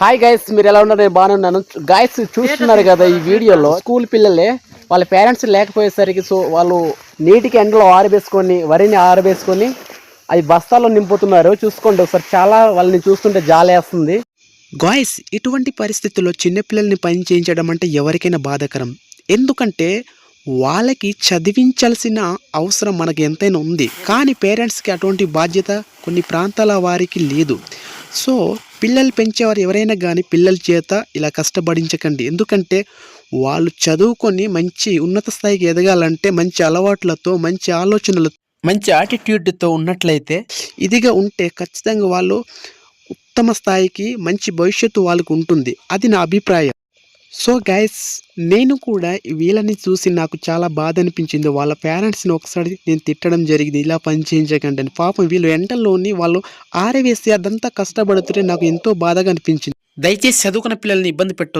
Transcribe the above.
Hi guys మీరు ఎలా ఉన్నారు? నేను బాగానే ఉన్నాను. గైస్ చూస్తున్నారు కదా ఈ వీడియోలో స్కూల్ పిల్లలే వాళ్ళ పేరెంట్స్ లేకపోయేసరికి సో వాళ్ళు నీటికి ఎండలో ఆరబేసుకొని వరిని ఆరబేసుకొని అది బస్తాల్లో నింపుతున్నారు. చూసుకోండి ఒకసారి. చాలా వాళ్ళని చూస్తుంటే జాలేస్తుంది. గాయస్ ఇటువంటి పరిస్థితుల్లో చిన్నపిల్లల్ని పని చేయించడం అంటే ఎవరికైనా బాధాకరం. ఎందుకంటే వాళ్ళకి చదివించాల్సిన అవసరం మనకి ఎంతైనా ఉంది. కానీ పేరెంట్స్కి అటువంటి బాధ్యత కొన్ని ప్రాంతాల వారికి లేదు. సో పిల్లలు పెంచేవారు ఎవరైనా కానీ పిల్లల చేత ఇలా కష్టపడించకండి. ఎందుకంటే వాళ్ళు చదువుకొని మంచి ఉన్నత స్థాయికి ఎదగాలంటే మంచి అలవాట్లతో మంచి ఆలోచనలతో మంచి యాటిట్యూడ్తో ఉన్నట్లయితే ఇదిగా ఉంటే ఖచ్చితంగా వాళ్ళు ఉత్తమ స్థాయికి మంచి భవిష్యత్తు వాళ్ళకు ఉంటుంది. అది నా అభిప్రాయం. సో గైస్ నేను కూడా వీళ్ళని చూసి నాకు చాలా బాధ అనిపించింది వాళ్ళ పేరెంట్స్ని ఒకసారి నేను తిట్టడం జరిగింది. ఇలా పని చేయించకండి అని. పాపం వీళ్ళు ఎంటల్లోని వాళ్ళు ఆరవేసి అదంతా కష్టపడుతుంటే నాకు ఎంతో బాధగా అనిపించింది. దయచేసి చదువుకున్న పిల్లల్ని ఇబ్బంది పెట్టు